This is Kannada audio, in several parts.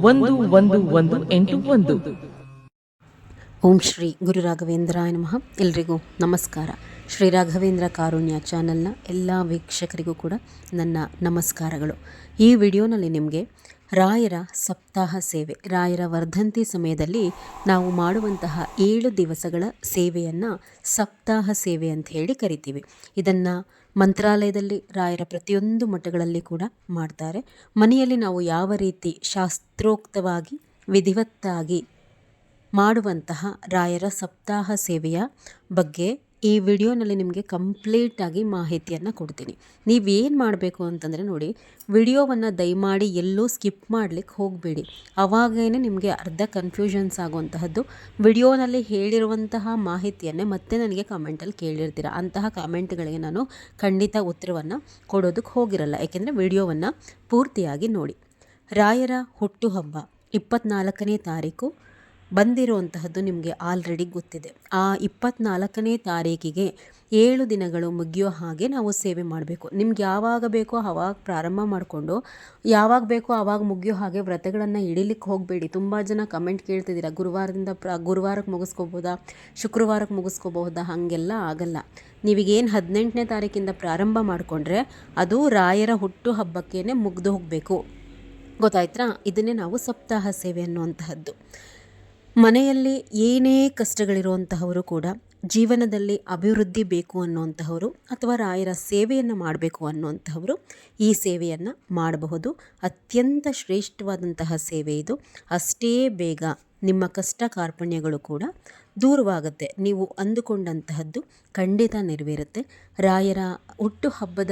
ಒಂದು ಒಂದು ಒಂದು, ಎಂಟು, ಒಂದು. ಓಂ ಶ್ರೀ ಗುರು ರಾಘವೇಂದ್ರಾಯ ನಮಃ. ಎಲ್ರಿಗೂ ನಮಸ್ಕಾರ. ಶ್ರೀ ರಾಘವೇಂದ್ರ ಕಾರುಣ್ಯ ಚಾನಲ್ನ ಎಲ್ಲ ವೀಕ್ಷಕರಿಗೂ ಕೂಡ ನನ್ನ ನಮಸ್ಕಾರಗಳು. ಈ ವಿಡಿಯೋನಲ್ಲಿ ನಿಮಗೆ ರಾಯರ ಸಪ್ತಾಹ ಸೇವೆ. ರಾಯರ ವರ್ಧಂತಿ ಸಮಯದಲ್ಲಿ ನಾವು ಮಾಡುವಂತಹ ಏಳು ದಿವಸಗಳ ಸೇವೆಯನ್ನು ಸಪ್ತಾಹ ಸೇವೆ ಅಂತ ಹೇಳಿ ಕರಿತೀವಿ. ಇದನ್ನು ಮಂತ್ರಾಲಯದಲ್ಲಿ ರಾಯರ ಪ್ರತಿಯೊಂದು ಮಠಗಳಲ್ಲಿ ಕೂಡ ಮಾಡ್ತಾರೆ. ಮನೆಯಲ್ಲಿ ನಾವು ಯಾವ ರೀತಿ ಶಾಸ್ತ್ರೋಕ್ತವಾಗಿ, ವಿಧಿವತ್ತಾಗಿ ಮಾಡುವಂತಹ ರಾಯರ ಸಪ್ತಾಹ ಸೇವೆಯ ಬಗ್ಗೆ ಈ ವಿಡಿಯೋನಲ್ಲಿ ನಿಮಗೆ ಕಂಪ್ಲೀಟಾಗಿ ಮಾಹಿತಿಯನ್ನು ಕೊಡ್ತೀನಿ. ನೀವೇನು ಮಾಡಬೇಕು ಅಂತಂದರೆ ನೋಡಿ, ವಿಡಿಯೋವನ್ನು ದಯಮಾಡಿ ಎಲ್ಲೂ ಸ್ಕಿಪ್ ಮಾಡಲಿಕ್ಕೆ ಹೋಗಬೇಡಿ. ಅವಾಗೇ ನಿಮಗೆ ಅರ್ಧ ಕನ್ಫ್ಯೂಷನ್ಸ್ ಆಗುವಂತಹದ್ದು. ವಿಡಿಯೋನಲ್ಲಿ ಹೇಳಿರುವಂತಹ ಮಾಹಿತಿಯನ್ನೇ ಮತ್ತೆ ನನಗೆ ಕಮೆಂಟಲ್ಲಿ ಕೇಳಿರ್ತೀರ. ಅಂತಹ ಕಾಮೆಂಟ್ಗಳಿಗೆ ನಾನು ಖಂಡಿತ ಉತ್ತರವನ್ನು ಕೊಡೋದಕ್ಕೆ ಹೋಗಿರಲ್ಲ. ಯಾಕೆಂದರೆ ವಿಡಿಯೋವನ್ನು ಪೂರ್ತಿಯಾಗಿ ನೋಡಿ. ರಾಯರ ಹುಟ್ಟುಹಬ್ಬ ಇಪ್ಪತ್ನಾಲ್ಕನೇ ತಾರೀಕು ಬಂದಿರುವಂತಹದ್ದು ನಿಮಗೆ ಆಲ್ರೆಡಿ ಗೊತ್ತಿದೆ. ಆ ಇಪ್ಪತ್ನಾಲ್ಕನೇ ತಾರೀಕಿಗೆ ಏಳು ದಿನಗಳು ಮುಗಿಯೋ ಹಾಗೆ ನಾವು ಸೇವೆ ಮಾಡಬೇಕು. ನಿಮ್ಗೆ ಯಾವಾಗ ಬೇಕೋ ಆವಾಗ ಪ್ರಾರಂಭ ಮಾಡಿಕೊಂಡು, ಯಾವಾಗ ಬೇಕೋ ಆವಾಗ ಮುಗಿಯೋ ಹಾಗೆ ವ್ರತಗಳನ್ನು ಹಿಡಿಲಿಕ್ಕೆ ಹೋಗಬೇಡಿ. ತುಂಬ ಜನ ಕಮೆಂಟ್ ಕೇಳ್ತಿದ್ದೀರಾ, ಗುರುವಾರದಿಂದ ಪ್ರ, ಗುರುವಾರಕ್ಕೆ ಮುಗಿಸ್ಕೋಬೋದಾ, ಶುಕ್ರವಾರಕ್ಕೆ ಮುಗಿಸ್ಕೋಬಹುದಾ ಹಾಗೆಲ್ಲ ಆಗಲ್ಲ. ನೀವೀಗೇನು ಹದಿನೆಂಟನೇ ತಾರೀಕಿಂದ ಪ್ರಾರಂಭ ಮಾಡಿಕೊಂಡ್ರೆ ಅದು ರಾಯರ ಹುಟ್ಟು ಹಬ್ಬಕ್ಕೇ ಮುಗಿದು ಹೋಗಬೇಕು. ಗೊತ್ತಾಯ್ತಾ? ಇದನ್ನೇ ನಾವು ಸಪ್ತಾಹ ಸೇವೆ ಅನ್ನುವಂತಹದ್ದು. ಮನೆಯಲ್ಲಿ ಏನೇ ಕಷ್ಟಗಳಿರುವಂತಹವರು ಕೂಡ ಜೀವನದಲ್ಲಿ ಅಭಿವೃದ್ಧಿ ಬೇಕು ಅನ್ನುವಂತಹವರು ಅಥವಾ ರಾಯರ ಸೇವೆಯನ್ನು ಮಾಡಬೇಕು ಅನ್ನುವಂತಹವರು ಈ ಸೇವೆಯನ್ನು ಮಾಡಬಹುದು. ಅತ್ಯಂತ ಶ್ರೇಷ್ಠವಾದಂತಹ ಸೇವೆ ಇದು. ಅಷ್ಟೇ ಬೇಗ ನಿಮ್ಮ ಕಷ್ಟ ಕಾರ್ಪಣ್ಯಗಳು ಕೂಡ ದೂರವಾಗುತ್ತೆ. ನೀವು ಅಂದುಕೊಂಡಂತಹದ್ದು ಖಂಡಿತ ನೆರವೇರುತ್ತೆ. ರಾಯರ ಹುಟ್ಟುಹಬ್ಬದ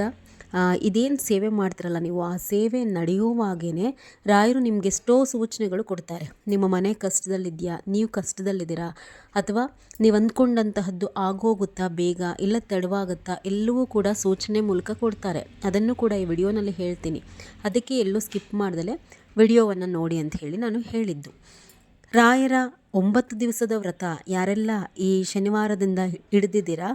ಇದೇನು ಸೇವೆ ಮಾಡ್ತಿರಲ್ಲ ನೀವು, ಆ ಸೇವೆ ನಡೆಯುವಾಗೇ ರಾಯರು ನಿಮಗೆ ಎಷ್ಟೋ ಸೂಚನೆಗಳು ಕೊಡ್ತಾರೆ. ನಿಮ್ಮ ಮನೆ ಕಷ್ಟದಲ್ಲಿದೆಯಾ, ನೀವು ಕಷ್ಟದಲ್ಲಿದ್ದೀರಾ, ಅಥವಾ ನೀವು ಅಂದ್ಕೊಂಡಂತಹದ್ದು ಆಗೋಗುತ್ತಾ, ಬೇಗ, ಇಲ್ಲ ತಡವಾಗುತ್ತಾ, ಎಲ್ಲವೂ ಕೂಡ ಸೂಚನೆ ಮೂಲಕ ಕೊಡ್ತಾರೆ. ಅದನ್ನು ಕೂಡ ಈ ವಿಡಿಯೋನಲ್ಲಿ ಹೇಳ್ತೀನಿ. ಅದಕ್ಕೆ ಎಲ್ಲೂ ಸ್ಕಿಪ್ ಮಾಡ್ದಲೇ ವಿಡಿಯೋವನ್ನು ನೋಡಿ ಅಂತ ಹೇಳಿ ನಾನು ಹೇಳಿದ್ದು. ರಾಯರ ಒಂಬತ್ತು ದಿವಸದ ವ್ರತ ಯಾರೆಲ್ಲ ಈ ಶನಿವಾರದಿಂದ ಹಿಡಿದಿದ್ದೀರಾ,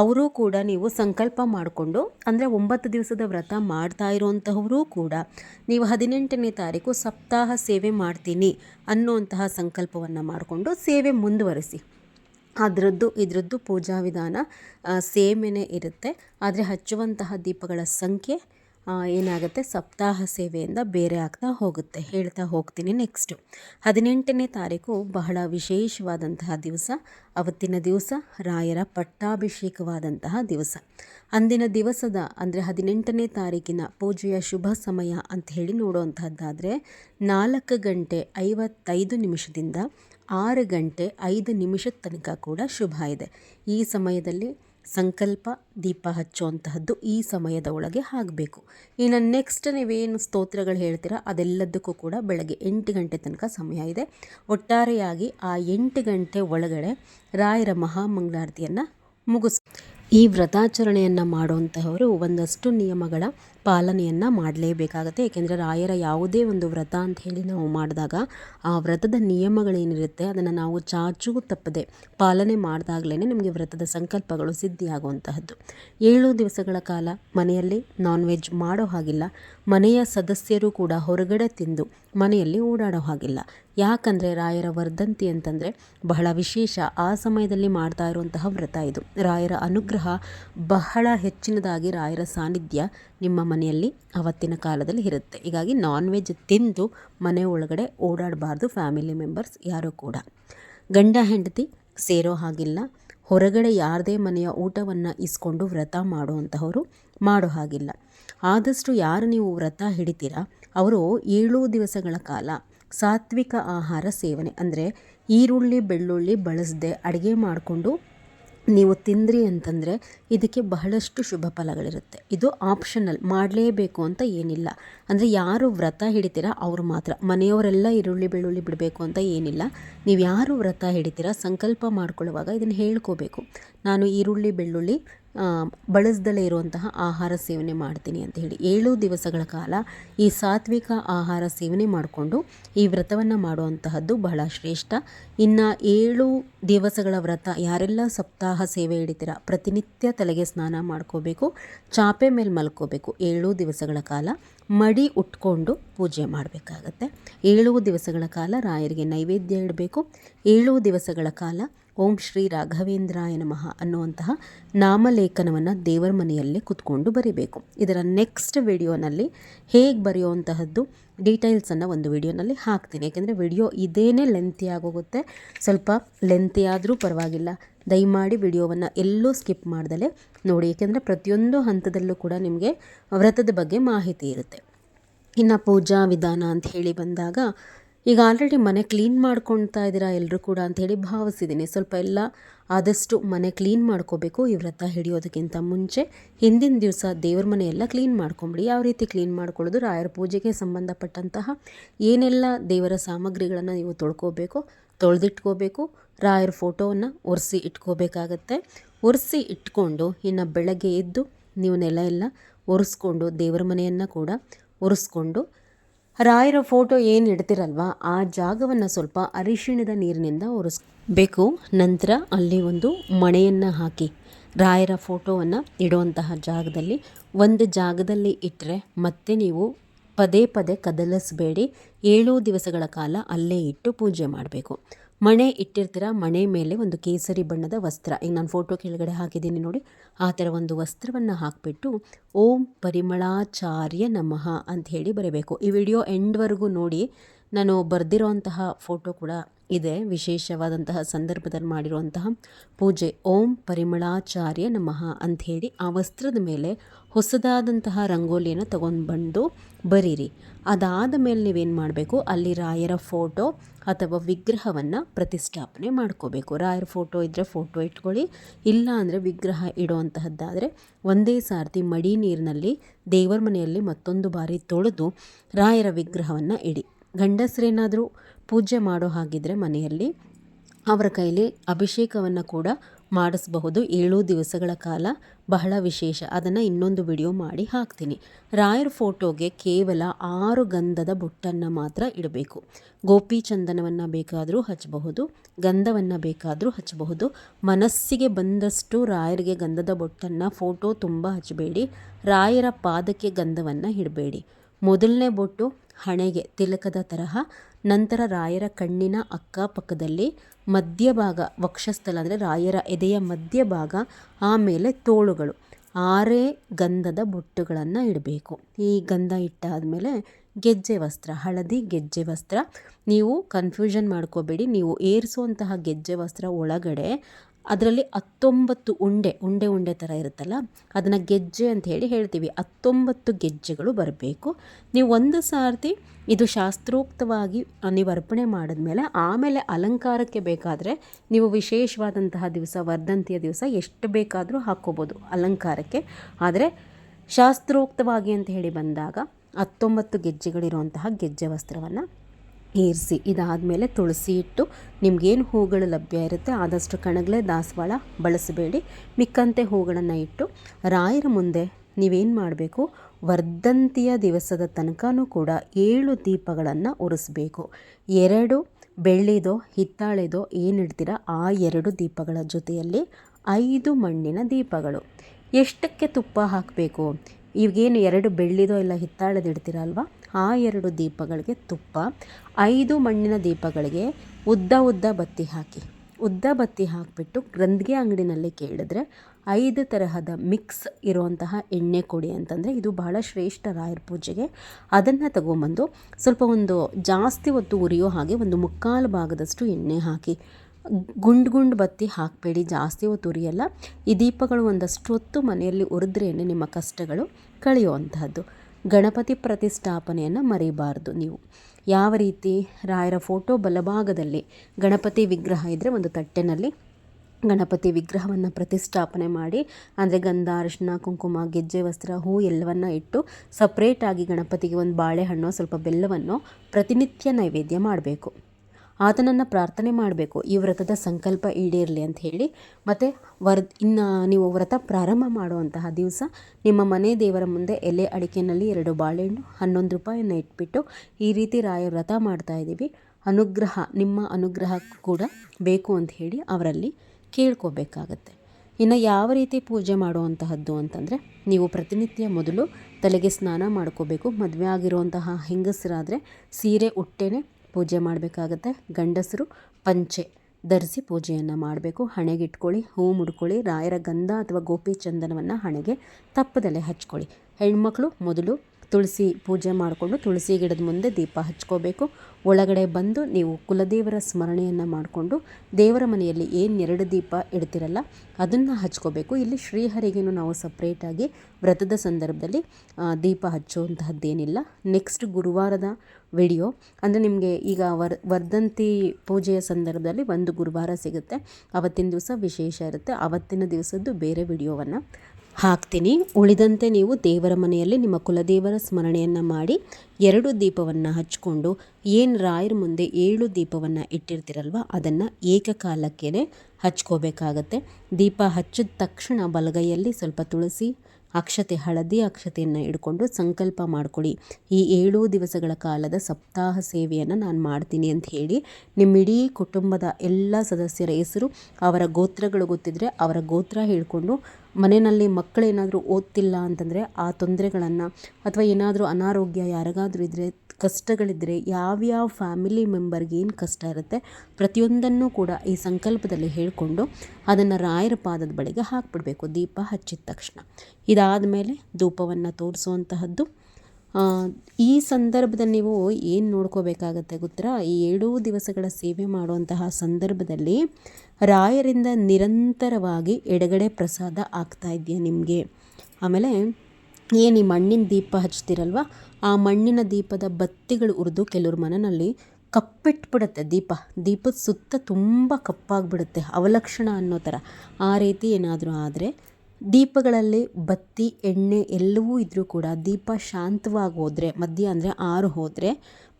ಅವರೂ ಕೂಡ ನೀವು ಸಂಕಲ್ಪ ಮಾಡಿಕೊಂಡು, ಅಂದರೆ ಒಂಬತ್ತು ದಿವಸದ ವ್ರತ ಮಾಡ್ತಾ ಇರುವಂತಹವರೂ ಕೂಡ ನೀವು ಹದಿನೆಂಟನೇ ತಾರೀಕು ಸಪ್ತಾಹ ಸೇವೆ ಮಾಡ್ತೀನಿ ಅನ್ನುವಂತಹ ಸಂಕಲ್ಪವನ್ನು ಮಾಡಿಕೊಂಡು ಸೇವೆ ಮುಂದುವರಿಸಿ. ಅದರದ್ದು ಇದರದ್ದು ಪೂಜಾ ವಿಧಾನ ಸೇಮೆನೇ ಇರುತ್ತೆ. ಆದರೆ ಹಚ್ಚುವಂತಹ ದೀಪಗಳ ಸಂಖ್ಯೆ ಏನಾಗುತ್ತೆ? ಸಪ್ತಾಹ ಸೇವೆಯಿಂದ ಬೇರೆ ಆಗ್ತಾ ಹೋಗುತ್ತೆ. ಹೇಳ್ತಾ ಹೋಗ್ತೀನಿ ನೆಕ್ಸ್ಟು ಹದಿನೆಂಟನೇ ತಾರೀಕು ಬಹಳ ವಿಶೇಷವಾದಂತಹ ದಿವಸ. ಅವತ್ತಿನ ದಿವಸ ರಾಯರ ಪಟ್ಟಾಭಿಷೇಕವಾದಂತಹ ದಿವಸ. ಅಂದಿನ ದಿವಸದ, ಅಂದರೆ ಹದಿನೆಂಟನೇ ತಾರೀಕಿನ ಪೂಜೆಯ ಶುಭ ಸಮಯ ಅಂತ ಹೇಳಿ ನೋಡುವಂತಹದ್ದಾದರೆ ನಾಲ್ಕು ಗಂಟೆ ಐವತ್ತೈದು ನಿಮಿಷದಿಂದ ಆರು ಗಂಟೆ ಐದು ನಿಮಿಷದ ತನಕ ಕೂಡ ಶುಭ ಇದೆ. ಈ ಸಮಯದಲ್ಲಿ ಸಂಕಲ್ಪ, ದೀಪ ಹಚ್ಚುವಂತಹದ್ದು ಈ ಸಮಯದ ಒಳಗೆ ಆಗಬೇಕು. ಇನ್ನು ನೆಕ್ಸ್ಟ್ ನೀವೇನು ಸ್ತೋತ್ರಗಳು ಹೇಳ್ತೀರಾ? ಅದೆಲ್ಲದಕ್ಕೂ ಕೂಡ ಬೆಳಗ್ಗೆ ಎಂಟು ಗಂಟೆ ತನಕ ಸಮಯ ಇದೆ. ಒಟ್ಟಾರೆಯಾಗಿ ಆ ಎಂಟು ಗಂಟೆ ಒಳಗಡೆ ರಾಯರ ಮಹಾಮಂಗಳಾರತಿಯನ್ನು ಮುಗಿಸ್ ಈ ವ್ರತಾಚರಣೆಯನ್ನು ಮಾಡುವಂತಹವರು ಒಂದಷ್ಟು ನಿಯಮಗಳ ಪಾಲನೆಯನ್ನು ಮಾಡಲೇಬೇಕಾಗತ್ತೆ. ಏಕೆಂದರೆ ರಾಯರ ಯಾವುದೇ ಒಂದು ವ್ರತ ಅಂತ ಹೇಳಿ ನಾವು ಮಾಡಿದಾಗ ಆ ವ್ರತದ ನಿಯಮಗಳೇನಿರುತ್ತೆ, ಅದನ್ನು ನಾವು ಚಾಚೂ ತಪ್ಪದೆ ಪಾಲನೆ ಮಾಡಿದಾಗಲೇ ನಮಗೆ ವ್ರತದ ಸಂಕಲ್ಪಗಳು ಸಿದ್ಧಿಯಾಗುವಂತಹದ್ದು. ಏಳು ದಿವಸಗಳ ಕಾಲ ಮನೆಯಲ್ಲಿ ನಾನ್ ವೆಜ್ ಮಾಡೋ ಹಾಗಿಲ್ಲ. ಮನೆಯ ಸದಸ್ಯರು ಕೂಡ ಹೊರಗಡೆ ತಿಂದು ಮನೆಯಲ್ಲಿ ಓಡಾಡೋ ಹಾಗಿಲ್ಲ. ಯಾಕಂದರೆ ರಾಯರ ವರ್ಧಂತಿ ಅಂತಂದರೆ ಬಹಳ ವಿಶೇಷ. ಆ ಸಮಯದಲ್ಲಿ ಮಾಡ್ತಾ ಇರುವಂತಹ ವ್ರತ ಇದು. ರಾಯರ ಅನುಗ್ರಹ ಬಹಳ ಹೆಚ್ಚಿನದಾಗಿ ರಾಯರ ಸಾನ್ನಿಧ್ಯ ನಿಮ್ಮ ಮನೆಯಲ್ಲಿ ಅವತ್ತಿನ ಕಾಲದಲ್ಲಿ ಇರುತ್ತೆ. ಹೀಗಾಗಿ ನಾನ್ ವೆಜ್ ತಿಂದು ಮನೆ ಒಳಗಡೆ ಓಡಾಡಬಾರ್ದು ಫ್ಯಾಮಿಲಿ ಮೆಂಬರ್ಸ್ ಯಾರೂ ಕೂಡ. ಗಂಡ, ಹೆಂಡತಿ ಸೇರೋ ಹಾಗಿಲ್ಲ. ಹೊರಗಡೆ ಯಾರದೇ ಮನೆಯ ಊಟವನ್ನು ಇಸ್ಕೊಂಡು ವ್ರತ ಮಾಡುವಂತಹವರು ಮಾಡೋ ಹಾಗಿಲ್ಲ. ಆದಷ್ಟು ಯಾರು ನೀವು ವ್ರತ ಹಿಡಿತೀರ? ಅವರು ಏಳು ದಿವಸಗಳ ಕಾಲ ಸಾತ್ವಿಕ ಆಹಾರ ಸೇವನೆ. ಅಂದರೆ ಈರುಳ್ಳಿ, ಬೆಳ್ಳುಳ್ಳಿ ಬಳಸದೆ ಅಡುಗೆ ಮಾಡಿಕೊಂಡು ನೀವು ತಿಂದ್ರಿ ಅಂತಂದರೆ ಇದಕ್ಕೆ ಬಹಳಷ್ಟು ಶುಭ ಫಲಗಳಿರುತ್ತೆ. ಇದು ಆಪ್ಷನಲ್ ಮಾಡಲೇಬೇಕು ಅಂತ ಏನಿಲ್ಲ. ಅಂದರೆ ಯಾರು ವ್ರತ ಹಿಡಿತೀರಾ ಅವರು ಮಾತ್ರ. ಮನೆಯವರೆಲ್ಲ ಈರುಳ್ಳಿ, ಬೆಳ್ಳುಳ್ಳಿ ಬಿಡಬೇಕು ಅಂತ ಏನಿಲ್ಲ. ನೀವು ಯಾರು ವ್ರತ ಹಿಡಿತೀರಾ, ಸಂಕಲ್ಪ ಮಾಡ್ಕೊಳ್ಳುವಾಗ ಇದನ್ನು ಹೇಳ್ಕೋಬೇಕು. ನಾನು ಈರುಳ್ಳಿ, ಬೆಳ್ಳುಳ್ಳಿ ಬಳಸ್ದಲೇ ಇರುವಂತಹ ಆಹಾರ ಸೇವನೆ ಮಾಡ್ತೀನಿ ಅಂತ ಹೇಳಿ. ಏಳು ದಿವಸಗಳ ಕಾಲ ಈ ಸಾತ್ವಿಕ ಆಹಾರ ಸೇವನೆ ಮಾಡಿಕೊಂಡು ಈ ವ್ರತವನ್ನು ಮಾಡುವಂತಹದ್ದು ಬಹಳ ಶ್ರೇಷ್ಠ. ಇನ್ನು ಏಳು ದಿವಸಗಳ ವ್ರತ ಯಾರೆಲ್ಲ ಸಪ್ತಾಹ ಸೇವೆ ಹಿಡಿತೀರ, ಪ್ರತಿನಿತ್ಯ ತಲೆಗೆ ಸ್ನಾನ ಮಾಡ್ಕೋಬೇಕು, ಚಾಪೆ ಮೇಲೆ ಮಲ್ಕೋಬೇಕು. ಏಳು ದಿವಸಗಳ ಕಾಲ ಮಡಿ ಉಟ್ಕೊಂಡು ಪೂಜೆ ಮಾಡಬೇಕಾಗತ್ತೆ. ಏಳು ದಿವಸಗಳ ಕಾಲ ರಾಯರಿಗೆ ನೈವೇದ್ಯ ಇಡಬೇಕು. ಏಳು ದಿವಸಗಳ ಕಾಲ ಓಂ ಶ್ರೀ ರಾಘವೇಂದ್ರಾಯ ನಮಃ ಅನ್ನುವಂತಹ ನಾಮಲೇಖನವನ್ನು ದೇವರ ಮನೆಯಲ್ಲೇ ಕುತ್ಕೊಂಡು ಬರೀಬೇಕು. ಇದರ ನೆಕ್ಸ್ಟ್ ವಿಡಿಯೋನಲ್ಲಿ ಹೇಗೆ ಬರೆಯುವಂತಹದ್ದು ಡೀಟೇಲ್ಸನ್ನು ಒಂದು ವಿಡಿಯೋನಲ್ಲಿ ಹಾಕ್ತೀನಿ. ಯಾಕೆಂದರೆ ವಿಡಿಯೋ ಇದೇನೇ ಲೆಂತಿ ಆಗೋಗುತ್ತೆ. ಸ್ವಲ್ಪ ಲೆಂತಿ ಆದರೂ ಪರವಾಗಿಲ್ಲ. ದಯಮಾಡಿ ವಿಡಿಯೋವನ್ನು ಎಲ್ಲೂ ಸ್ಕಿಪ್ ಮಾಡ್ದಲೇ ನೋಡಿ. ಏಕೆಂದರೆ ಪ್ರತಿಯೊಂದು ಹಂತದಲ್ಲೂ ಕೂಡ ನಿಮಗೆ ವ್ರತದ ಬಗ್ಗೆ ಮಾಹಿತಿ ಇರುತ್ತೆ. ಇನ್ನು ಪೂಜಾ ವಿಧಾನ ಅಂತ ಹೇಳಿ ಬಂದಾಗ ಈಗ ಆಲ್ರೆಡಿ ಮನೆ ಕ್ಲೀನ್ ಮಾಡ್ಕೊಳ್ತಾ ಇದ್ದೀರಾ ಎಲ್ಲರೂ ಕೂಡ ಅಂಥೇಳಿ ಭಾವಿಸಿದ್ದೀನಿ. ಸ್ವಲ್ಪ ಎಲ್ಲ ಆದಷ್ಟು ಮನೆ ಕ್ಲೀನ್ ಮಾಡ್ಕೋಬೇಕು, ಈ ವ್ರತ ಹಿಡಿಯೋದಕ್ಕಿಂತ ಮುಂಚೆ ಹಿಂದಿನ ದಿವಸ ದೇವ್ರ ಮನೆ ಎಲ್ಲ ಕ್ಲೀನ್ ಮಾಡ್ಕೊಂಬಿಡಿ. ಯಾವ ರೀತಿ ಕ್ಲೀನ್ ಮಾಡ್ಕೊಳ್ಳೋದು? ರಾಯರ ಪೂಜೆಗೆ ಸಂಬಂಧಪಟ್ಟಂತಹ ಏನೆಲ್ಲ ದೇವರ ಸಾಮಗ್ರಿಗಳನ್ನು ನೀವು ತೊಳ್ಕೋಬೇಕು, ತೊಳೆದಿಟ್ಕೋಬೇಕು, ರಾಯರ ಫೋಟೋವನ್ನು ಒರೆಸಿ ಇಟ್ಕೋಬೇಕಾಗತ್ತೆ. ಒರೆಸಿ ಇಟ್ಕೊಂಡು ಇನ್ನು ಬೆಳಗ್ಗೆ ಎದ್ದು ನೀವು ನೆಲ ಎಲ್ಲ ಒರೆಸ್ಕೊಂಡು ದೇವರ ಮನೆಯನ್ನು ಕೂಡ ಒರೆಸ್ಕೊಂಡು ರಾಯರ ಫೋಟೋ ಏನು ಇಡ್ತಿರಲ್ವಾ? ಆ ಜಾಗವನ್ನು ಸ್ವಲ್ಪ ಅರಿಶಿಣದ ನೀರಿನಿಂದ ಒರೆಸ್ಬೇಕು. ನಂತರ ಅಲ್ಲಿ ಒಂದು ಮಣೆಯನ್ನು ಹಾಕಿ ರಾಯರ ಫೋಟೋವನ್ನು ಇಡುವಂತಹ ಜಾಗದಲ್ಲಿ ಒಂದು ಜಾಗದಲ್ಲಿ ಇಟ್ಟರೆ ಮತ್ತೆ ನೀವು ಪದೇ ಪದೇ ಕದಲಿಸಬೇಡಿ. ಏಳು ದಿವಸಗಳ ಕಾಲ ಅಲ್ಲೇ ಇಟ್ಟು ಪೂಜೆ ಮಾಡಬೇಕು. ಮಣೆ ಇಟ್ಟಿರ್ತೀರ? ಮಣೆ ಮೇಲೆ ಒಂದು ಕೇಸರಿ ಬಣ್ಣದ ವಸ್ತ್ರ. ಈಗ ನಾನು ಫೋಟೋ ಕೆಳಗಡೆ ಹಾಕಿದ್ದೀನಿ ನೋಡಿ. ಆ ಥರ ಒಂದು ವಸ್ತ್ರವನ್ನು ಹಾಕಿಬಿಟ್ಟು ಓಂ ಪರಿಮಳಾಚಾರ್ಯ ನಮಃ ಅಂತ ಹೇಳಿ ಬರಬೇಕು. ಈ ವಿಡಿಯೋ ಎಂಡ್ವರೆಗೂ ನೋಡಿ. ನಾನು ಬರೆದಿರೋಂತಹ ಫೋಟೋ ಕೂಡ ಇದೆ. ವಿಶೇಷವಾದಂತಹ ಸಂದರ್ಭದಲ್ಲಿ ಮಾಡಿರುವಂತಹ ಪೂಜೆ. ಓಂ ಪರಿಮಳಾಚಾರ್ಯ ನಮಃ ಅಂಥೇಳಿ ಆ ವಸ್ತ್ರದ ಮೇಲೆ ಹೊಸದಾದಂತಹ ರಂಗೋಲಿಯನ್ನು ತಗೊಂಡು ಬಂದು ಬರೀರಿ. ಅದಾದ ಮೇಲೆ ನೀವೇನು ಮಾಡಬೇಕು? ಅಲ್ಲಿ ರಾಯರ ಫೋಟೋ ಅಥವಾ ವಿಗ್ರಹವನ್ನು ಪ್ರತಿಷ್ಠಾಪನೆ ಮಾಡ್ಕೋಬೇಕು. ರಾಯರ ಫೋಟೋ ಇದ್ದರೆ ಫೋಟೋ ಇಟ್ಕೊಳ್ಳಿ. ಇಲ್ಲ ಅಂದರೆ ವಿಗ್ರಹ ಇಡುವಂತಹದ್ದಾದರೆ ಒಂದೇ ಸಾರ್ತಿ ಮಡಿ ನೀರಿನಲ್ಲಿ ದೇವರ ಮನೆಯಲ್ಲಿ ಮತ್ತೊಂದು ಬಾರಿ ತೊಳೆದು ರಾಯರ ವಿಗ್ರಹವನ್ನು ಇಡಿ. ಗಂಡಸರೇನಾದರೂ ಪೂಜೆ ಮಾಡೋ ಹಾಗಿದ್ರೆ ಮನೆಯಲ್ಲಿ ಅವರ ಕೈಲಿ ಅಭಿಷೇಕವನ್ನು ಕೂಡ ಮಾಡಿಸಬಹುದು. ಏಳು ದಿವಸಗಳ ಕಾಲ ಬಹಳ ವಿಶೇಷ. ಅದನ್ನು ಇನ್ನೊಂದು ವಿಡಿಯೋ ಮಾಡಿ ಹಾಕ್ತೀನಿ. ರಾಯರ ಫೋಟೋಗೆ ಕೇವಲ ಆರು ಗಂಧದ ಬೊಟ್ಟನ್ನು ಮಾತ್ರ ಇಡಬೇಕು. ಗೋಪಿ ಚಂದನವನ್ನು ಬೇಕಾದರೂ ಹಚ್ಚಬಹುದು ಗಂಧವನ್ನು ಬೇಕಾದರೂ ಹಚ್ಚಬಹುದು ಮನಸ್ಸಿಗೆ ಬಂದಷ್ಟು ರಾಯರಿಗೆ ಗಂಧದ ಬೊಟ್ಟನ್ನು ಫೋಟೋ ತುಂಬ ಹಚ್ಚಬೇಡಿ ರಾಯರ ಪಾದಕ್ಕೆ ಗಂಧವನ್ನು ಇಡಬೇಡಿ. ಮೊದಲನೇ ಬೊಟ್ಟು ಹಣೆಗೆ ತಿಲಕದ ತರಹ, ನಂತರ ರಾಯರ ಕಣ್ಣಿನ ಅಕ್ಕಪಕ್ಕದಲ್ಲಿ ಮಧ್ಯಭಾಗ ವಕ್ಷಸ್ಥಲ ಅಂದರೆ ರಾಯರ ಎದೆಯ ಮಧ್ಯಭಾಗ, ಆಮೇಲೆ ತೋಳುಗಳು. ಆರೇ ಗಂಧದ ಬೊಟ್ಟುಗಳನ್ನು ಇಡಬೇಕು. ಈ ಗಂಧ ಇಟ್ಟಾದಮೇಲೆ ಗೆಜ್ಜೆ ವಸ್ತ್ರ, ಹಳದಿ ಗೆಜ್ಜೆ ವಸ್ತ್ರ. ನೀವು ಕನ್ಫ್ಯೂಷನ್ ಮಾಡ್ಕೋಬೇಡಿ, ನೀವು ಏರಿಸುವಂತಹ ಗೆಜ್ಜೆ ವಸ್ತ್ರ ಒಳಗಡೆ ಅದರಲ್ಲಿ ಹತ್ತೊಂಬತ್ತು ಉಂಡೆ ಉಂಡೆ ಉಂಡೆ ಥರ ಇರುತ್ತಲ್ಲ, ಅದನ್ನು ಗೆಜ್ಜೆ ಅಂತ ಹೇಳಿ ಹೇಳ್ತೀವಿ. ಹತ್ತೊಂಬತ್ತು ಗೆಜ್ಜೆಗಳು ಬರಬೇಕು. ನೀವು ಒಂದು ಸಾರ್ತಿ ಇದು ಶಾಸ್ತ್ರೋಕ್ತವಾಗಿ ನೀವು ಅರ್ಪಣೆ ಮಾಡಿದ್ಮೇಲೆ ಆಮೇಲೆ ಅಲಂಕಾರಕ್ಕೆ ಬೇಕಾದರೆ ನೀವು ವಿಶೇಷವಾದಂತಹ ದಿವಸ, ವರ್ಧಂತಿಯ ದಿವಸ ಎಷ್ಟು ಬೇಕಾದರೂ ಹಾಕ್ಕೋಬೋದು ಅಲಂಕಾರಕ್ಕೆ. ಆದರೆ ಶಾಸ್ತ್ರೋಕ್ತವಾಗಿ ಅಂತ ಹೇಳಿ ಬಂದಾಗ ಹತ್ತೊಂಬತ್ತು ಗೆಜ್ಜೆಗಳಿರುವಂತಹ ಗೆಜ್ಜೆ ವಸ್ತ್ರವನ್ನು ಏರಿಸಿ ಇದಾದಮೇಲೆ ತುಳಸಿ ಇಟ್ಟು ನಿಮಗೇನು ಹೂಗಳು ಲಭ್ಯ ಇರುತ್ತೆ ಆದಷ್ಟು ಕಣಗಳೇ ದಾಸವಾಳ ಬಳಸಬೇಡಿ. ಮಿಕ್ಕಂತೆ ಹೂಗಳನ್ನು ಇಟ್ಟು ರಾಯರ ಮುಂದೆ ನೀವೇನು ಮಾಡಬೇಕು? ವರ್ಧಂತಿಯ ದಿವಸದ ತನಕನೂ ಕೂಡ ಏಳು ದೀಪಗಳನ್ನು ಉರಿಸ್ಬೇಕು. ಎರಡು ಬೆಳ್ಳಿದೋ, ಹಿತ್ತಾಳೆದೋ ಏನು ಇಡ್ತೀರ ಆ ಎರಡು ದೀಪಗಳ ಜೊತೆಯಲ್ಲಿ ಐದು ಮಣ್ಣಿನ ದೀಪಗಳು. ಎಷ್ಟಕ್ಕೆ ತುಪ್ಪ ಹಾಕಬೇಕು? ಈಗೇನು ಎರಡು ಬೆಳ್ಳಿದೋ ಇಲ್ಲ ಹಿತ್ತಾಳದ ಇಡ್ತೀರಲ್ವ ಆ ಎರಡು ದೀಪಗಳಿಗೆ ತುಪ್ಪ, ಐದು ಮಣ್ಣಿನ ದೀಪಗಳಿಗೆ ಉದ್ದ ಉದ್ದ ಬತ್ತಿ ಹಾಕಿ. ಉದ್ದ ಬತ್ತಿ ಹಾಕಿಬಿಟ್ಟು ಗ್ರಂಥಿಗೆ ಅಂಗಡಿನಲ್ಲಿ ಕೇಳಿದ್ರೆ ಐದು ತರಹದ ಮಿಕ್ಸ್ ಇರುವಂತಹ ಎಣ್ಣೆ ಕೊಡಿ ಅಂತಂದರೆ ಇದು ಬಹಳ ಶ್ರೇಷ್ಠ ರಾಯರ ಪೂಜೆಗೆ. ಅದನ್ನು ತಗೊಂಬಂದು ಸ್ವಲ್ಪ ಒಂದು ಜಾಸ್ತಿ ಹೊತ್ತು ಉರಿಯೋ ಹಾಗೆ ಒಂದು ಮುಕ್ಕಾಲು ಭಾಗದಷ್ಟು ಎಣ್ಣೆ ಹಾಕಿ. ಗುಂಡು ಗುಂಡು ಬತ್ತಿ ಹಾಕಬೇಡಿ, ಜಾಸ್ತಿ ಹೊತ್ತು ಉರಿಯಲ್ಲ. ಈ ದೀಪಗಳು ಒಂದಷ್ಟು ಹೊತ್ತು ಮನೆಯಲ್ಲಿ ಉರಿದ್ರೇನೆ ನಿಮ್ಮ ಕಷ್ಟಗಳು ಕಳೆಯುವಂತಹದ್ದು. ಗಣಪತಿ ಪ್ರತಿಷ್ಠಾಪನೆಯನ್ನು ಮರಿಬಾರ್ದು ನೀವು. ಯಾವ ರೀತಿ ರಾಯರ ಫೋಟೋ ಬಲಭಾಗದಲ್ಲಿ ಗಣಪತಿ ವಿಗ್ರಹ ಇದ್ದರೆ ಒಂದು ತಟ್ಟೆನಲ್ಲಿ ಗಣಪತಿ ವಿಗ್ರಹವನ್ನು ಪ್ರತಿಷ್ಠಾಪನೆ ಮಾಡಿ, ಅಂದರೆ ಗಂಧ ಅರಿಶಿನ ಕುಂಕುಮ, ಗೆಜ್ಜೆ, ವಸ್ತ್ರ, ಹೂ ಎಲ್ಲವನ್ನು ಇಟ್ಟು ಸಪ್ರೇಟಾಗಿ ಗಣಪತಿಗೆ ಒಂದು ಬಾಳೆಹಣ್ಣು, ಸ್ವಲ್ಪ ಬೆಲ್ಲವನ್ನು ಪ್ರತಿನಿತ್ಯ ನೈವೇದ್ಯ ಮಾಡಬೇಕು. ಆತನನ್ನು ಪ್ರಾರ್ಥನೆ ಮಾಡಬೇಕು. ಈ ವ್ರತದ ಸಂಕಲ್ಪ ಈಡೇರಲಿ ಅಂತ ಹೇಳಿ. ಮತ್ತು ವರ್, ಇನ್ನು ನೀವು ವ್ರತ ಪ್ರಾರಂಭ ಮಾಡುವಂತಹ ದಿವಸ ನಿಮ್ಮ ಮನೆ ದೇವರ ಮುಂದೆ ಎಲೆ ಅಡಿಕೆನಲ್ಲಿ ಎರಡು ಬಾಳೆಹಣ್ಣು, ಹನ್ನೊಂದು ರೂಪಾಯಿಯನ್ನು ಇಟ್ಬಿಟ್ಟು ಈ ರೀತಿ ರಾಯ ವ್ರತ ಮಾಡ್ತಾ ಇದ್ದೀವಿ. ಅನುಗ್ರಹ, ನಿಮ್ಮ ಅನುಗ್ರಹ ಕೂಡ ಬೇಕು ಅಂತ ಹೇಳಿ ಅವರಲ್ಲಿ ಕೇಳ್ಕೋಬೇಕಾಗತ್ತೆ. ಇನ್ನು ಯಾವ ರೀತಿ ಪೂಜೆ ಮಾಡುವಂತಹದ್ದು ಅಂತಂದರೆ, ನೀವು ಪ್ರತಿನಿತ್ಯ ಮೊದಲು ತಲೆಗೆ ಸ್ನಾನ ಮಾಡ್ಕೋಬೇಕು. ಮದುವೆ ಆಗಿರುವಂತಹ ಹೆಂಗಸರಾದರೆ ಸೀರೆ, ಉಟ್ಟೇನೆ ಪೂಜೆ ಮಾಡಬೇಕಾಗತ್ತೆ. ಗಂಡಸರು ಪಂಚೆ. ಧರಿಸಿ ಪೂಜೆಯನ್ನು ಮಾಡಬೇಕು. ಹಣೆಗೆ ಇಟ್ಕೊಳ್ಳಿ, ಹೂ ಮುಡ್ಕೊಳ್ಳಿ, ರಾಯರ ಗಂಧ ಅಥವಾ ಗೋಪಿ ಚಂದನವನ್ನು ಹಣೆಗೆ ತಪ್ಪದಲ್ಲೇ ಹಚ್ಕೊಳ್ಳಿ. ಹೆಣ್ಮಕ್ಳು ಮೊದಲು ತುಳಸಿ ಪೂಜೆ ಮಾಡಿಕೊಂಡು ತುಳಸಿ ಗಿಡದ ಮುಂದೆ ದೀಪ ಹಚ್ಕೋಬೇಕು. ಒಳಗಡೆ ಬಂದು ನೀವು ಕುಲದೇವರ ಸ್ಮರಣೆಯನ್ನು ಮಾಡಿಕೊಂಡು ದೇವರ ಮನೆಯಲ್ಲಿ ಏನು ಎರಡು ದೀಪ ಇಡ್ತಿರಲ್ಲ, ಅದನ್ನು ಹಚ್ಕೋಬೇಕು. ಇಲ್ಲಿ ಶ್ರೀಹರಿಗೇನು ನಾವು ಸಪ್ರೇಟಾಗಿ ವ್ರತದ ಸಂದರ್ಭದಲ್ಲಿ ದೀಪ ಹಚ್ಚುವಂತಹದ್ದೇನಿಲ್ಲ. ನೆಕ್ಸ್ಟ್ ಗುರುವಾರದ ವಿಡಿಯೋ ಅಂದರೆ ನಿಮಗೆ ಈಗ ವರ್, ವರ್ಧಂತಿ ಪೂಜೆಯ ಸಂದರ್ಭದಲ್ಲಿ ಒಂದು ಗುರುವಾರ ಸಿಗುತ್ತೆ. ಅವತ್ತಿನ ದಿವಸ ವಿಶೇಷ ಇರುತ್ತೆ. ಅವತ್ತಿನ ದಿವಸದ್ದು ಬೇರೆ ವಿಡಿಯೋವನ್ನು ಹಾಕ್ತೀನಿ. ಉಳಿದಂತೆ ನೀವು ದೇವರ ಮನೆಯಲ್ಲಿ ನಿಮ್ಮ ಕುಲದೇವರ ಸ್ಮರಣೆಯನ್ನು ಮಾಡಿ ಎರಡು ದೀಪವನ್ನು ಹಚ್ಕೊಂಡು ಏನು ರಾಯರ ಮುಂದೆ ಏಳು ದೀಪವನ್ನು ಇಟ್ಟಿರ್ತೀರಲ್ವ ಅದನ್ನು ಏಕಕಾಲಕ್ಕೇ ಹಚ್ಕೋಬೇಕಾಗತ್ತೆ. ದೀಪ ಹಚ್ಚಿದ ತಕ್ಷಣ ಬಲಗೈಯಲ್ಲಿ ಸ್ವಲ್ಪ ತುಳಸಿ, ಅಕ್ಷತೆ ಹಳದಿ ಅಕ್ಷತೆಯನ್ನು ಇಟ್ಕೊಂಡು ಸಂಕಲ್ಪ ಮಾಡಿಕೊಡಿ. ಈ ಏಳು ದಿವಸಗಳ ಕಾಲದ ಸಪ್ತಾಹ ಸೇವೆಯನ್ನು ನಾನು ಮಾಡ್ತೀನಿ ಅಂತ ಹೇಳಿ ನಿಮ್ಮ ಇಡೀ ಕುಟುಂಬದ ಎಲ್ಲ ಸದಸ್ಯರ ಹೆಸರು ಅವರ ಗೋತ್ರಗಳು ಗೊತ್ತಿದ್ದರೆ ಅವರ ಗೋತ್ರ ಹೇಳ್ಕೊಂಡು ಮನೆಯಲ್ಲಿ ಮಕ್ಕಳೇನಾದರೂ ಓದ್ತಿಲ್ಲ ಅಂತಂದರೆ ಆ ತೊಂದರೆಗಳನ್ನು ಅಥವಾ ಏನಾದರೂ ಅನಾರೋಗ್ಯ ಯಾರಿಗಾದರೂ ಇದ್ದರೆ ಕಷ್ಟಗಳಿದ್ದರೆ ಯಾವ್ಯಾವ ಫ್ಯಾಮಿಲಿ ಮೆಂಬರ್ಗೆ ಏನು ಕಷ್ಟ ಇರುತ್ತೆ ಪ್ರತಿಯೊಂದನ್ನು ಕೂಡ ಈ ಸಂಕಲ್ಪದಲ್ಲಿ ಹೇಳಿಕೊಂಡು ಅದನ್ನು ರಾಯರ ಪಾದದ ಬಳಿಗೆ ಹಾಕ್ಬಿಡಬೇಕು ದೀಪ ಹಚ್ಚಿದ ತಕ್ಷಣ. ಇದಾದ ಮೇಲೆ ಧೂಪವನ್ನು ತೋರಿಸುವಂತಹದ್ದು. ಈ ಸಂದರ್ಭದಲ್ಲಿ ನೀವು ಏನು ನೋಡ್ಕೋಬೇಕಾಗತ್ತೆ ಗೊತ್ತಾ? ಈ ಏಳೂ ದಿವಸಗಳ ಸೇವೆ ಮಾಡುವಂತಹ ಸಂದರ್ಭದಲ್ಲಿ ರಾಯರಿಂದ ನಿರಂತರವಾಗಿ ಎಡಗಡೆ ಪ್ರಸಾದ ಆಗ್ತಾ ಇದೆಯಾ ನಿಮಗೆ? ಆಮೇಲೆ ಏನು ಈ ಮಣ್ಣಿನ ದೀಪ ಹಚ್ತಿರಲ್ವ? ಆ ಮಣ್ಣಿನ ದೀಪದ ಬತ್ತಿಗಳು ಉರಿದು ಕೆಲವ್ರ ಮನೆಯಲ್ಲಿ ಕಪ್ಪಿಟ್ಬಿಡುತ್ತೆ ದೀಪ. ದೀಪದ ಸುತ್ತ ತುಂಬ ಕಪ್ಪಾಗ್ಬಿಡುತ್ತೆ ಅವಲಕ್ಷಣ ಅನ್ನೋ ಥರ ಆ ರೀತಿ ಏನಾದರೂ ಆದರೆ ದೀಪಗಳಲ್ಲಿ ಬತ್ತಿ, ಎಣ್ಣೆ ಎಲ್ಲವೂ ಇದ್ದರೂ ಕೂಡ ದೀಪ ಶಾಂತವಾಗಿ ಹೋದರೆ, ಮಧ್ಯ ಅಂದರೆ ಆರು ಹೋದರೆ,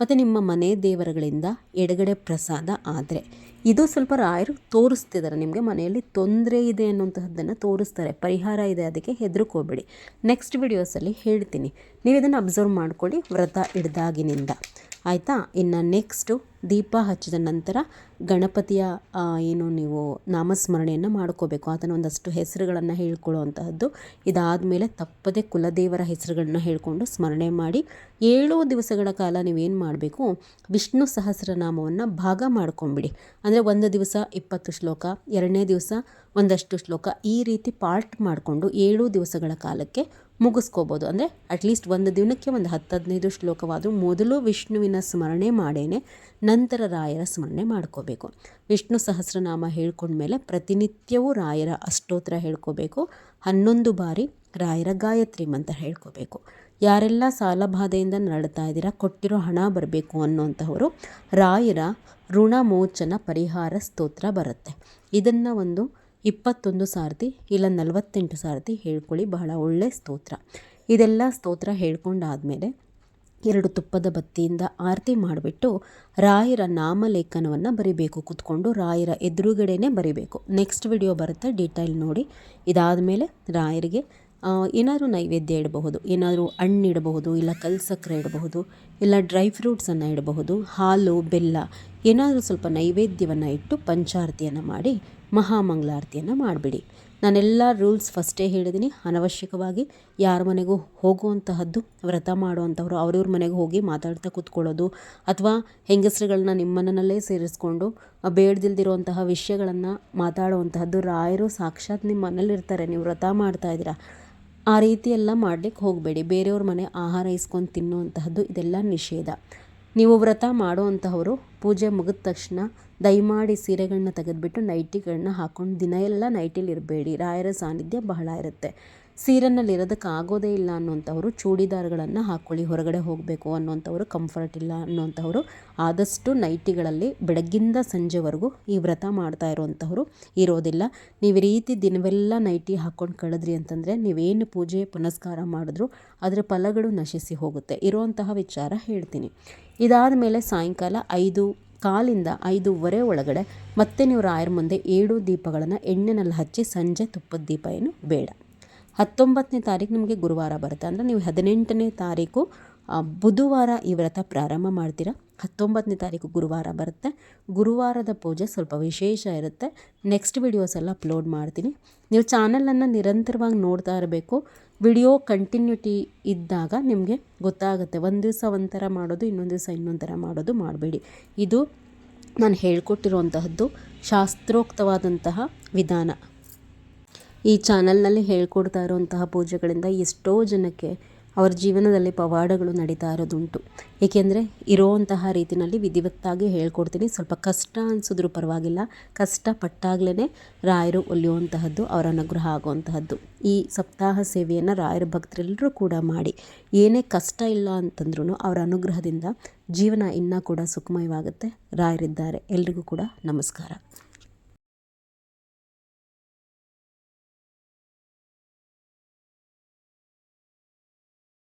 ಮತ್ತು ನಿಮ್ಮ ಮನೆ ದೇವರುಗಳಿಂದ ಎಡಗಡೆ ಪ್ರಸಾದ ಆದರೆ. ಇದು ಸ್ವಲ್ಪ ರಾಯರು ತೋರಿಸ್ತಿದ್ದಾರೆ ನಿಮಗೆ ಮನೆಯಲ್ಲಿ ತೊಂದರೆ ಇದೆ ಅನ್ನುವಂತಹದ್ದನ್ನು ತೋರಿಸ್ತಾರೆ. ಪರಿಹಾರ ಇದೆ, ಅದಕ್ಕೆ ಹೆದರ್ಕೋಬೇಡಿ. ನೆಕ್ಸ್ಟ್ ವಿಡಿಯೋಸಲ್ಲಿ ಹೇಳ್ತೀನಿ. ನೀವು ಇದನ್ನು ಅಬ್ಸರ್ವ್ ಮಾಡ್ಕೊಳ್ಳಿ, ವ್ರತ ಹಿಡ್ದಾಗಿನಿಂದ ಆಯಿತಾ? ಇನ್ನು ನೆಕ್ಸ್ಟು ದೀಪ ಹಚ್ಚಿದ ನಂತರ ಗಣಪತಿಯ ಏನು ನೀವು ನಾಮಸ್ಮರಣೆಯನ್ನು ಮಾಡ್ಕೋಬೇಕು. ಆತನ ಒಂದಷ್ಟು ಹೆಸರುಗಳನ್ನು ಹೇಳ್ಕೊಳ್ಳುವಂತಹದ್ದು. ಇದಾದಮೇಲೆ ತಪ್ಪದೆ ಕುಲದೇವರ ಹೆಸರುಗಳನ್ನ ಹೇಳಿಕೊಂಡು ಸ್ಮರಣೆ ಮಾಡಿ ಏಳು ದಿವಸಗಳ ಕಾಲ ನೀವೇನು ಮಾಡಬೇಕು, ವಿಷ್ಣು ಸಹಸ್ರನಾಮವನ್ನು ಭಾಗ ಮಾಡ್ಕೊಂಬಿಡಿ ಅಂದರೆ ಒಂದು ದಿವಸ ಇಪ್ಪತ್ತು ಶ್ಲೋಕ, ಎರಡನೇ ದಿವಸ ಒಂದಷ್ಟು ಶ್ಲೋಕ ಈ ರೀತಿ ಪಾರ್ಟ್ ಮಾಡಿಕೊಂಡು ಏಳು ದಿವಸಗಳ ಕಾಲಕ್ಕೆ ಮುಗಿಸ್ಕೋಬೋದು. ಅಂದರೆ ಅಟ್ಲೀಸ್ಟ್ ಒಂದು ದಿನಕ್ಕೆ ಒಂದು ಹತ್ತು, ಹದಿನೈದು ಶ್ಲೋಕವಾದರೂ ಮೊದಲು ವಿಷ್ಣುವಿನ ಸ್ಮರಣೆ ಮಾಡೇನೆ, ನಂತರ ರಾಯರ ಸ್ಮರಣೆ ಮಾಡ್ಕೋಬೇಕು. ವಿಷ್ಣು ಸಹಸ್ರನಾಮ ಹೇಳ್ಕೊಂಡ್ಮೇಲೆ ಪ್ರತಿನಿತ್ಯವೂ ರಾಯರ ಅಷ್ಟೋತ್ತರ ಹೇಳ್ಕೋಬೇಕು. ಹನ್ನೊಂದು ಬಾರಿ ರಾಯರ ಗಾಯತ್ರಿ ಮಂತ್ರ ಹೇಳ್ಕೋಬೇಕು. ಯಾರೆಲ್ಲ ಸಾಲಬಾಧೆಯಿಂದ ನರಳ್ತಾ ಇದ್ದೀರಾ, ಕೊಟ್ಟಿರೋ ಹಣ ಬರಬೇಕು ಅನ್ನೋಂಥವರು ರಾಯರ ಋಣಮೋಚನ ಪರಿಹಾರ ಸ್ತೋತ್ರ ಬರುತ್ತೆ. ಇದನ್ನು ಒಂದು ಇಪ್ಪತ್ತೊಂದು ಸಾರ್ತಿ ಇಲ್ಲ ನಲವತ್ತೆಂಟು ಸಾರ್ತಿ ಹೇಳ್ಕೊಳ್ಳಿ, ಬಹಳ ಒಳ್ಳೆ ಸ್ತೋತ್ರ. ಇದೆಲ್ಲ ಸ್ತೋತ್ರ ಹೇಳ್ಕೊಂಡಾದಮೇಲೆ ಎರಡು ತುಪ್ಪದ ಬತ್ತಿಯಿಂದ ಆರತಿ ಮಾಡಿಬಿಟ್ಟು ರಾಯರ ನಾಮಲೇಖನವನ್ನು ಬರಿಬೇಕು, ಕೂತ್ಕೊಂಡು ರಾಯರ ಎದುರುಗಡೆನೇ ಬರಿಬೇಕು. ನೆಕ್ಸ್ಟ್ ವಿಡಿಯೋ ಬರುತ್ತೆ ಡೀಟೇಲ್ ನೋಡಿ. ಇದಾದಮೇಲೆ ರಾಯರಿಗೆ ಏನಾದರೂ ನೈವೇದ್ಯ ಇಡಬಹುದು, ಏನಾದರೂ ಹಣ್ಣು ಇಡಬಹುದು, ಇಲ್ಲ ಕಲ್ ಸಕ್ಕರೆ ಇಡಬಹುದು, ಇಲ್ಲ ಡ್ರೈ ಫ್ರೂಟ್ಸನ್ನು ಇಡಬಹುದು, ಹಾಲು, ಬೆಲ್ಲ, ಏನಾದರೂ ಸ್ವಲ್ಪ ನೈವೇದ್ಯವನ್ನು ಇಟ್ಟು ಪಂಚಾರತಿಯನ್ನು ಮಾಡಿ ಮಹಾಮಂಗಳಾರತಿಯನ್ನು ಮಾಡಿಬಿಡಿ. ನಾನೆಲ್ಲ ರೂಲ್ಸ್ ಫಸ್ಟೇ ಹೇಳಿದ್ದೀನಿ ಅನವಶ್ಯಕವಾಗಿ ಯಾರ ಮನೆಗೂ ಹೋಗುವಂತಹದ್ದು ವ್ರತ ಮಾಡುವಂಥವ್ರು ಅವ್ರವ್ರ ಮನೆಗೆ ಹೋಗಿ ಮಾತಾಡ್ತಾ ಕೂತ್ಕೊಳ್ಳೋದು, ಅಥವಾ ಹೆಂಗಸರುಗಳನ್ನ ನಿಮ್ಮನ್ನಲ್ಲೇ ಸೇರಿಸ್ಕೊಂಡು ಬೇಡದಿಲ್ದಿರುವಂತಹ ವಿಷಯಗಳನ್ನು ಮಾತಾಡುವಂತಹದ್ದು, ರಾಯರು ಸಾಕ್ಷಾತ್ ನಿಮ್ಮ ಮನೇಲಿರ್ತಾರೆ ನೀವು ವ್ರತ ಮಾಡ್ತಾ ಇದ್ದೀರಾ. ಆ ರೀತಿ ಎಲ್ಲ ಮಾಡಲಿಕ್ಕೆ ಹೋಗಬೇಡಿ. ಬೇರೆಯವ್ರ ಮನೆ ಆಹಾರ ಇಸ್ಕೊಂಡು ತಿನ್ನುವಂತಹದ್ದು ಇದೆಲ್ಲ ನಿಷೇಧ. ನೀವು ವ್ರತ ಮಾಡುವಂತಹವರು ಪೂಜೆ ಮುಗಿದ ತಕ್ಷಣ ದಯಮಾಡಿ ಸೀರೆಗಳನ್ನ ತೆಗೆದುಬಿಟ್ಟು ನೈಟಿಗಳನ್ನ ಹಾಕ್ಕೊಂಡು ದಿನ ಎಲ್ಲ ನೈಟಿಲಿ ಇರಬೇಡಿ. ರಾಯರ ಸಾನ್ನಿಧ್ಯ ಬಹಳ ಇರುತ್ತೆ. ಸೀರೆನಲ್ಲಿ ಇರೋದಕ್ಕೆ ಆಗೋದೇ ಇಲ್ಲ ಅನ್ನೋಂಥವ್ರು ಚೂಡಿದಾರ್ಗಳನ್ನು ಹಾಕ್ಕೊಳ್ಳಿ ಹೊರಗಡೆ ಹೋಗಬೇಕು ಅನ್ನೋಂಥವ್ರು ಕಂಫರ್ಟ್ ಇಲ್ಲ ಅನ್ನೋಂಥವ್ರು ಆದಷ್ಟು ನೈಟಿಗಳಲ್ಲಿ ಬೆಳಗ್ಗಿಂದ ಸಂಜೆವರೆಗೂ ಈ ವ್ರತ ಮಾಡ್ತಾ ಇರುವಂಥವ್ರು ಇರೋದಿಲ್ಲ. ನೀವು ರೀತಿ ದಿನವೆಲ್ಲ ನೈಟಿ ಹಾಕ್ಕೊಂಡು ಕಳೆದ್ರಿ ಅಂತಂದರೆ ನೀವೇನು ಪೂಜೆ, ಪುನಸ್ಕಾರ ಮಾಡಿದ್ರು ಅದರ ಫಲಗಳು ನಶಿಸಿ ಹೋಗುತ್ತೆ. ಇರುವಂತಹ ವಿಚಾರ ಹೇಳ್ತೀನಿ. ಇದಾದ ಮೇಲೆ ಸಾಯಂಕಾಲ ಐದು ಕಾಲಿಂದ ಐದೂವರೆ ಒಳಗಡೆ ಮತ್ತೆ ನೀವು ರಾಯರ ಮುಂದೆ ಏಳು ದೀಪಗಳನ್ನು ಎಣ್ಣೆನಲ್ಲಿ ಹಚ್ಚಿ ಸಂಜೆ ತುಪ್ಪದ ದೀಪ ಏನು ಬೇಡ. ಹತ್ತೊಂಬತ್ತನೇ ತಾರೀಕು ನಿಮಗೆ ಗುರುವಾರ ಬರುತ್ತೆ. ಅಂದರೆ ನೀವು ಹದಿನೆಂಟನೇ ತಾರೀಕು ಬುಧವಾರ ಈ ವ್ರತ ಪ್ರಾರಂಭ ಮಾಡ್ತೀರಾ. ಹತ್ತೊಂಬತ್ತನೇ ತಾರೀಕು ಗುರುವಾರ ಬರುತ್ತೆ. ಗುರುವಾರದ ಪೂಜೆ ಸ್ವಲ್ಪ ವಿಶೇಷ ಇರುತ್ತೆ. ನೆಕ್ಸ್ಟ್ ವಿಡಿಯೋಸ್ ಎಲ್ಲ ಅಪ್ಲೋಡ್ ಮಾಡ್ತೀನಿ. ನೀವು ಚಾನಲನ್ನು ನಿರಂತರವಾಗಿ ನೋಡ್ತಾ ಇರಬೇಕು. ವಿಡಿಯೋ ಕಂಟಿನ್ಯೂಟಿ ಇದ್ದಾಗ ನಿಮಗೆ ಗೊತ್ತಾಗುತ್ತೆ. ಒಂದು ದಿವಸ ಒಂಥರ ಮಾಡೋದು, ಇನ್ನೊಂದು ದಿವಸ ಇನ್ನೊಂದು ಥರ ಮಾಡೋದು ಮಾಡಬೇಡಿ. ಇದು ನಾನು ಹೇಳ್ಕೊಟ್ಟಿರುವಂತಹದ್ದು ಶಾಸ್ತ್ರೋಕ್ತವಾದಂತಹ ವಿಧಾನ. ಈ ಚಾನಲ್ನಲ್ಲಿ ಹೇಳ್ಕೊಡ್ತಾ ಇರುವಂತಹ ಪೂಜೆಗಳಿಂದ ಎಷ್ಟೋ ಜನಕ್ಕೆ ಅವರ ಜೀವನದಲ್ಲಿ ಪವಾಡಗಳು ನಡೀತಾ ಇರೋದುಂಟು. ಏಕೆಂದರೆ ಇರೋವಂತಹ ರೀತಿಯಲ್ಲಿ ವಿಧಿವತ್ತಾಗಿ ಹೇಳ್ಕೊಡ್ತೀನಿ. ಸ್ವಲ್ಪ ಕಷ್ಟ ಅನಿಸಿದ್ರೂ ಪರವಾಗಿಲ್ಲ. ಕಷ್ಟಪಟ್ಟಾಗಲೇ ರಾಯರು ಒಲಿಯುವಂತಹದ್ದು, ಅವರ ಅನುಗ್ರಹ ಆಗುವಂತಹದ್ದು. ಈ ಸಪ್ತಾಹ ಸೇವೆಯನ್ನು ರಾಯರ ಭಕ್ತರೆಲ್ಲರೂ ಕೂಡ ಮಾಡಿ. ಏನೇ ಕಷ್ಟ ಇಲ್ಲ ಅಂತಂದ್ರೂ ಅವರ ಅನುಗ್ರಹದಿಂದ ಜೀವನ ಇನ್ನೂ ಕೂಡ ಸುಖಮಯವಾಗುತ್ತೆ. ರಾಯರಿದ್ದಾರೆ. ಎಲ್ರಿಗೂ ಕೂಡ ನಮಸ್ಕಾರ.